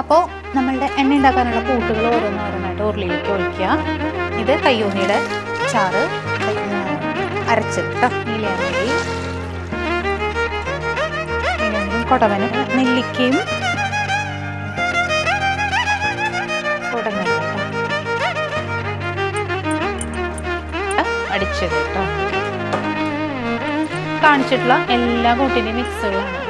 അപ്പോൾ നമ്മളുടെ എണ്ണ ഉണ്ടാക്കാനുള്ള കൂട്ടുകൾ ഓരോന്നോരോന്നായിട്ട് ഉരുളിയിലേക്ക് ഒഴിക്കുക. ഇത് കയ്യൂന്നിയുടെ ചാറ്. അരച്ചിട്ടോ നീലയാണെങ്കിൽ. കൊടവന് നെല്ലിക്കയും കൊടങ്ങനും കേട്ടോ അടിച്ചത് കേട്ടോ കാണിച്ചിട്ടുള്ള എല്ലാ കൂട്ടിന്റെയും മിക്സുകളാണ്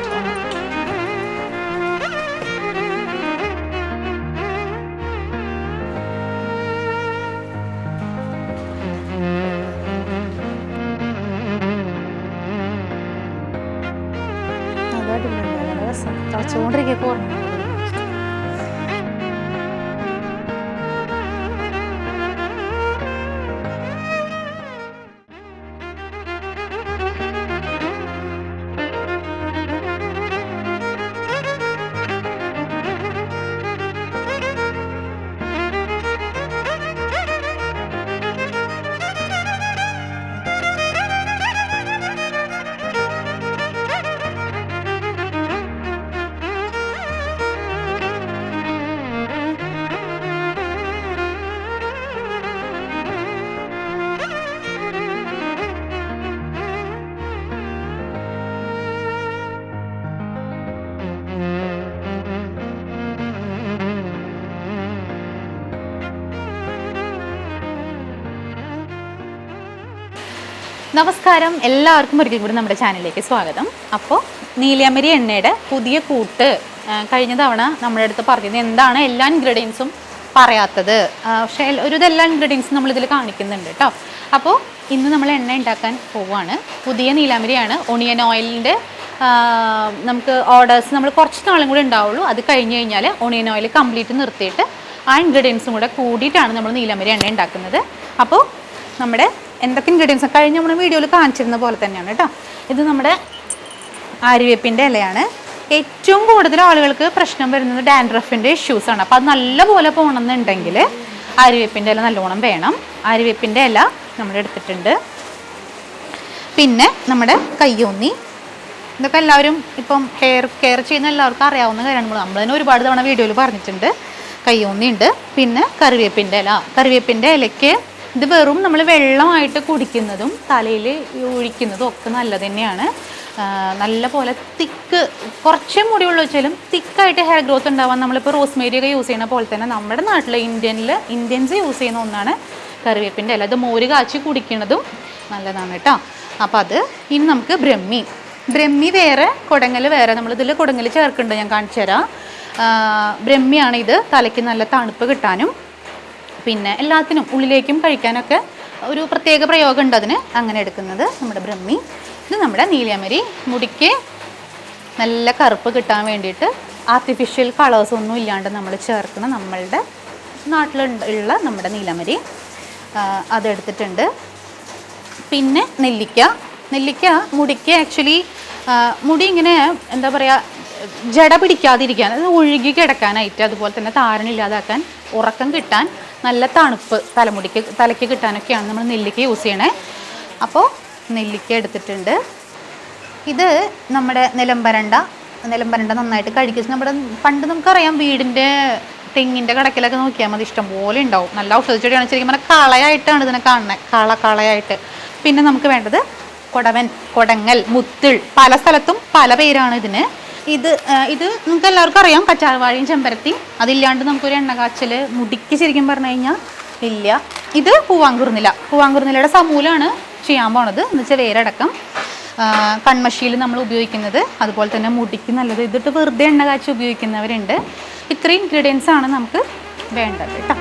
തിളച്ചുകൊണ്ടിരിക്കുക ഓർമ്മ നമസ്കാരം. എല്ലാവർക്കും ഒരിക്കൽ കൂടി നമ്മുടെ ചാനലിലേക്ക് സ്വാഗതം. അപ്പോൾ നീലിയമരി എണ്ണയുടെ പുതിയ കൂട്ട് കഴിഞ്ഞ തവണ നമ്മുടെ അടുത്ത് പറഞ്ഞത് എന്താണ് എല്ലാ ഇൻഗ്രീഡിയൻസും പറയാത്തത്. പക്ഷേ ഒരു ഇതെല്ലാ ഇൻഗ്രീഡിയൻസും നമ്മളിതിൽ കാണിക്കുന്നുണ്ട് കേട്ടോ അപ്പോൾ ഇന്ന് നമ്മൾ എണ്ണ ഉണ്ടാക്കാൻ പോവുകയാണ് പുതിയ നീലാമരിയാണ് ഒണിയൻ ഓയിലിന്റെ നമുക്ക് ഓർഡേഴ്സ് നമ്മൾ കുറച്ച് നാളും കൂടി ഉണ്ടാവുള്ളൂ. അത് കഴിഞ്ഞ് കഴിഞ്ഞാൽ ഒണിയൻ ഓയിൽ കംപ്ലീറ്റ് നിർത്തിയിട്ട് ആ ഇൻഗ്രീഡിയൻസും കൂടെ കൂടിയിട്ടാണ് നമ്മൾ നീലമരി എണ്ണ ഉണ്ടാക്കുന്നത്. അപ്പോൾ നമ്മുടെ എന്തൊക്കെ ഇൻഗ്രീഡിയൻസ് കഴിഞ്ഞ നമ്മുടെ വീഡിയോയിൽ കാണിച്ചിരുന്ന പോലെ തന്നെയാണ് കേട്ടോ. ഇത് നമ്മുടെ ആര്യവേപ്പിന്റെ ഇലയാണ്. ഏറ്റവും കൂടുതൽ ആളുകൾക്ക് പ്രശ്നം വരുന്നത് ഡാൻഡ്രഫിന്റെ ഇഷ്യൂസാണ് അപ്പോൾ അത് നല്ലപോലെ പോകണമെന്നുണ്ടെങ്കിൽ ആര്യവേപ്പിന്റെ ഇല നല്ലോണം വേണം. ആര്യവേപ്പിന്റെ ഇല നമ്മൾ എടുത്തിട്ടുണ്ട്. പിന്നെ നമ്മുടെ കയ്യോന്നി. ഇതൊക്കെ എല്ലാവരും ഇപ്പം ഹെയർ കെയർ ചെയ്യുന്ന എല്ലാവർക്കും അറിയാവുന്ന കാര്യമാണ്. നമ്മൾ തന്നെ ഒരുപാട് തവണ വീഡിയോയിൽ പറഞ്ഞിട്ടുണ്ട്. കയ്യോന്നി ഉണ്ട്. പിന്നെ കറിവേപ്പിന്റെ ഇല. കറിവേപ്പിന്റെ ഇലയ്ക്ക് ഇത് വെറും നമ്മൾ വെള്ളമായിട്ട് കുടിക്കുന്നതും തലയിൽ ഒഴിക്കുന്നതും ഒക്കെ നല്ലത് തന്നെയാണ്. നല്ല പോലെ തിക്ക് കുറച്ചേ മുടിയുള്ള വെച്ചാലും തിക്കായിട്ട് ഹെയർ ഗ്രോത്ത് ഉണ്ടാവാൻ നമ്മളിപ്പോൾ റോസ്മേരി ഒക്കെ യൂസ് ചെയ്യുന്ന പോലെ തന്നെ നമ്മുടെ നാട്ടിൽ ഇന്ത്യനിൽ ഇന്ത്യൻസ് യൂസ് ചെയ്യുന്ന ഒന്നാണ് കറിവേപ്പിന്റെ അല്ല അത് മോര് കാച്ചി കുടിക്കുന്നതും നല്ലതാണ് കേട്ടോ. അപ്പോൾ അത് ഇനി നമുക്ക് ബ്രഹ്മി. ബ്രഹ്മി വേറെ കുടങ്ങൽ വേറെ. നമ്മളിതിൽ കുടങ്ങൽ ചേർക്കുന്നുണ്ട് ഞാൻ കാണിച്ചു തരാം. ബ്രഹ്മിയാണ് ഇത് തലയ്ക്ക് നല്ല തണുപ്പ് കിട്ടാനും പിന്നെ എല്ലാത്തിനും ഉള്ളിലേക്കും കഴിക്കാനൊക്കെ ഒരു പ്രത്യേക പ്രയോഗം ഉണ്ട് അതിന്. അങ്ങനെ എടുക്കുന്നത് നമ്മുടെ ബ്രഹ്മി. ഇത് നമ്മുടെ നീലിയമരി മുടിക്ക് നല്ല കറുപ്പ് കിട്ടാൻ വേണ്ടിയിട്ട് ആർട്ടിഫിഷ്യൽ കളേഴ്സ് ഒന്നും ഇല്ലാണ്ട് നമ്മൾ ചേർക്കുന്ന നമ്മളുടെ നാട്ടിലുള്ള നമ്മുടെ നീലമരി അതെടുത്തിട്ടുണ്ട്. പിന്നെ നെല്ലിക്ക. നെല്ലിക്ക മുടിക്ക് ആക്ച്വലി മുടി ഇങ്ങനെ എന്താ പറയുക ജട പിടിക്കാതിരിക്കാൻ അത് ഒഴുകി കിടക്കാനായിട്ട് അതുപോലെ തന്നെ താരനില്ലാതാക്കാൻ ഉറക്കം കിട്ടാൻ നല്ല തണുപ്പ് തലമുടിക്ക് തലയ്ക്ക് കിട്ടാനൊക്കെയാണ് നമ്മൾ നെല്ലിക്ക യൂസ് ചെയ്യണേ. അപ്പോൾ നെല്ലിക്ക എടുത്തിട്ടുണ്ട്. ഇത് നമ്മുടെ നിലംബരണ്ട. നിലംബരണ്ട നന്നായിട്ട് കഴിക്കും നമ്മുടെ പണ്ട് നമുക്കറിയാം വീടിന്റെ തെങ്ങിന്റെ കടക്കിലൊക്കെ നോക്കിയാൽ മതി ഇഷ്ടംപോലെ ഉണ്ടാവും. നല്ല ഔഷധ ചെടിയാണ് ശരിക്കും പറഞ്ഞാൽ കളയായിട്ടാണ് ഇതിനെ കാണുന്നത്. കള കളയായിട്ട്. പിന്നെ നമുക്ക് വേണ്ടത് കൊടവൻ കൊടങ്ങൽ മുത്തിൾ പല സ്ഥലത്തും പല പേരാണ് ഇതിന്. ഇത് ഇത് നമുക്ക് എല്ലാവർക്കും അറിയാം കച്ചാർവാഴയും ചെമ്പരത്തി അതില്ലാണ്ട് നമുക്കൊരു എണ്ണ കാച്ചൽ മുടിക്ക് ശരിക്കും പറഞ്ഞു കഴിഞ്ഞാൽ ഇല്ല. ഇത് പൂവാങ്കുറുനില. പൂവാങ്കുറുനിലയുടെ സമൂലമാണ് ചെയ്യാൻ പോണത്. എന്ന് വെച്ചാൽ വേരടക്കം. കൺമഷിയിൽ നമ്മൾ ഉപയോഗിക്കുന്നത്. അതുപോലെ തന്നെ മുടിക്ക് നല്ലത് ഇതിട്ട് വെറുതെ എണ്ണ കാച്ചി ഉപയോഗിക്കുന്നവരുണ്ട്. ഇത്രയും ഇൻഗ്രീഡിയൻസ് ആണ് നമുക്ക് വേണ്ടത് കേട്ടോ.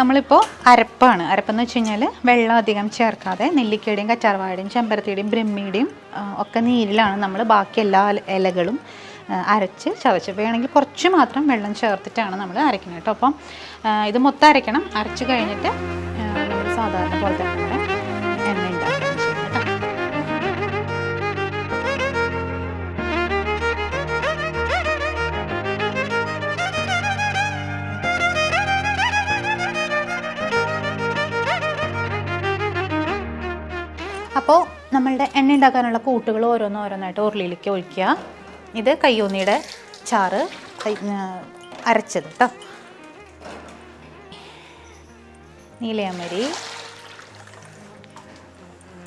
നമ്മളിപ്പോൾ അരപ്പാണ്. അരപ്പെന്ന് വെച്ച് കഴിഞ്ഞാൽ വെള്ളം അധികം ചേർക്കാതെ നെല്ലിക്കയുടെയും കറ്റാർവാഴയുടെയും ചെമ്പരത്തിയുടെയും ബ്രഹ്മിയുടെയും ഒക്കെ നീരിലാണ് നമ്മൾ ബാക്കി എല്ലാ ഇലകളും അരച്ച് ചതച്ച്. വേണമെങ്കിൽ കുറച്ച് മാത്രം വെള്ളം ചേർത്തിട്ടാണ് നമ്മൾ അരയ്ക്കുന്നത് കേട്ടോ. അപ്പം ഇത് മൊത്തം അരയ്ക്കണം. അരച്ച് കഴിഞ്ഞിട്ട് സാധാരണ പോലെ തന്നെ എണ്ണ നമ്മളുടെ എണ്ണ ഉണ്ടാക്കാനുള്ള കൂട്ടുകൾ ഓരോന്നോരോന്നായിട്ട് ഉരുളിയിലേക്ക് ഒഴിക്കുക. ഇത് കയ്യൂന്നിയുടെ ചാറ് അരച്ചത് കേട്ടോ നീലയമരി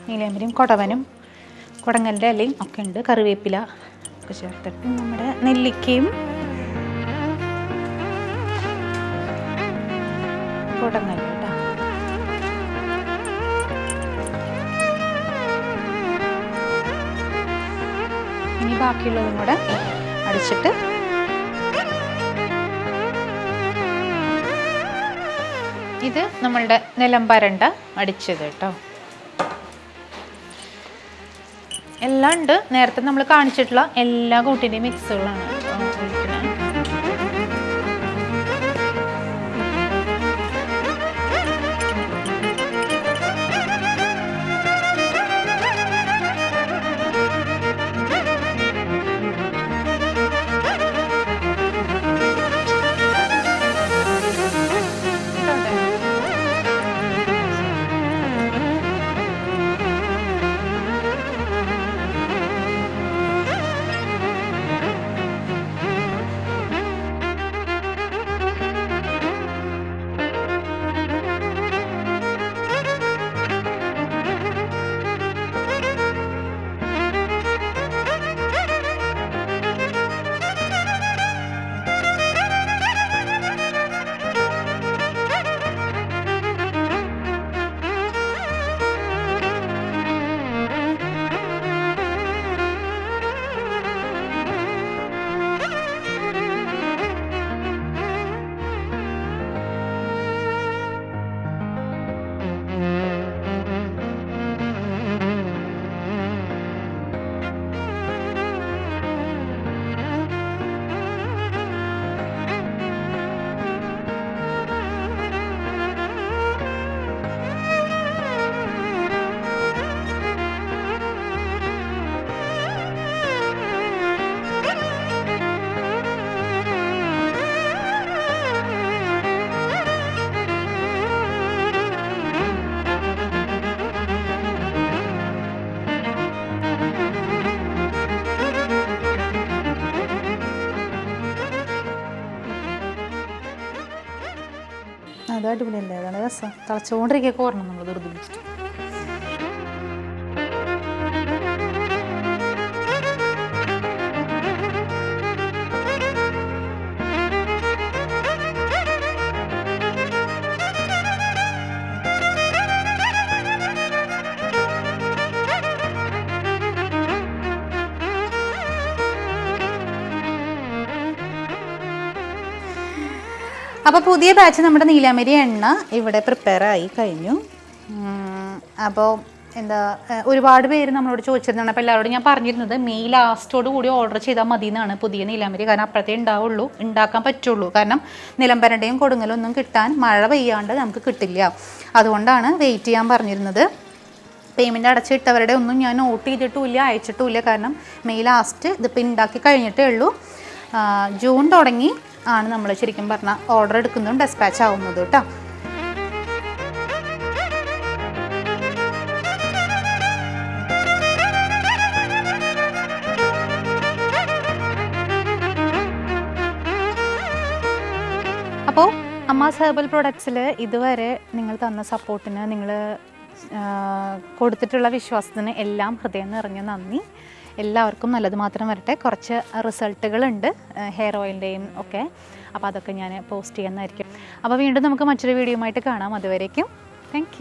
നീലയമരിയും കൊടവനും കുടങ്ങലിന്റെ ഇലയും ഒക്കെ ഉണ്ട്. കറിവേപ്പില ഒക്കെ ചേർത്തിട്ട് നമ്മുടെ നെല്ലിക്കയും കുടങ്ങലും. ബാക്കിയുള്ളതും കൂടെ അടിച്ചിട്ട് ഇത് നമ്മളുടെ നിലം പരണ്ട അടിച്ചത് കേട്ടോ. എല്ലാം ഉണ്ട്. നേരത്തെ നമ്മൾ കാണിച്ചിട്ടുള്ള എല്ലാ കൂട്ടിന്റെയും മിക്സുകളാണ് രസം തിളച്ചുകൊണ്ടിരിക്കുക കോരണം നമ്മൾ പിടിച്ചിട്ട്. അപ്പോൾ പുതിയ ബാച്ച് നമ്മുടെ നീലാമരി എണ്ണ ഇവിടെ പ്രിപ്പയർ ആയി കഴിഞ്ഞു. അപ്പോൾ എന്താ ഒരുപാട് പേര് നമ്മളോട് ചോദിച്ചിരുന്നതാണ്. അപ്പോൾ എല്ലാവരോടും ഞാൻ പറഞ്ഞിരുന്നത് മെയ് ലാസ്റ്റോട് കൂടി ഓർഡർ ചെയ്താൽ മതി എന്നാണ് പുതിയ നീലാമരി. കാരണം അപ്പോഴത്തേ ഉണ്ടാവുള്ളൂ ഉണ്ടാക്കാൻ പറ്റുള്ളൂ. കാരണം നിലമ്പരന്റെയും കൊടുങ്ങലും ഒന്നും കിട്ടാൻ മഴ പെയ്യാണ്ട് നമുക്ക് കിട്ടില്ല. അതുകൊണ്ടാണ് വെയിറ്റ് ചെയ്യാൻ പറഞ്ഞിരുന്നത്. പേയ്മെന്റ് അടച്ചിട്ടവരുടെ ഒന്നും ഞാൻ നോട്ട് ചെയ്തിട്ടുമില്ല അയച്ചിട്ടുമില്ല. കാരണം മെയ് ലാസ്റ്റ് ഇതിപ്പോൾ ഉണ്ടാക്കി കഴിഞ്ഞിട്ടേ ഉള്ളൂ. ജൂൺ തുടങ്ങി. ആണ് നമ്മൾ ശരിക്കും പറഞ്ഞാൽ ഓർഡർ എടുക്കുന്നതും ഡെസ്പാച്ച് ആവുന്നത് കേട്ടോ. അപ്പോൾ അമ്മാസ് ഹെർബൽ പ്രൊഡക്ട്സിൽ ഇതുവരെ നിങ്ങൾ തന്ന സപ്പോർട്ടിന് നിങ്ങൾ കൊടുത്തിട്ടുള്ള വിശ്വാസത്തിന് എല്ലാം ഹൃദയം നിറഞ്ഞ നന്ദി. എല്ലാവർക്കും നല്ലത് മാത്രം വരട്ടെ. കുറച്ച് റിസൾട്ടുകളുണ്ട് ഹെയർ ഓയിലിന്റെയും ഒക്കെ. അപ്പോൾ അതൊക്കെ ഞാൻ പോസ്റ്റ് ചെയ്യുന്നതായിരിക്കും. അപ്പോൾ വീണ്ടും നമുക്ക് മറ്റൊരു വീഡിയോ ആയിട്ട് കാണാം. അതുവരേക്കും താങ്ക്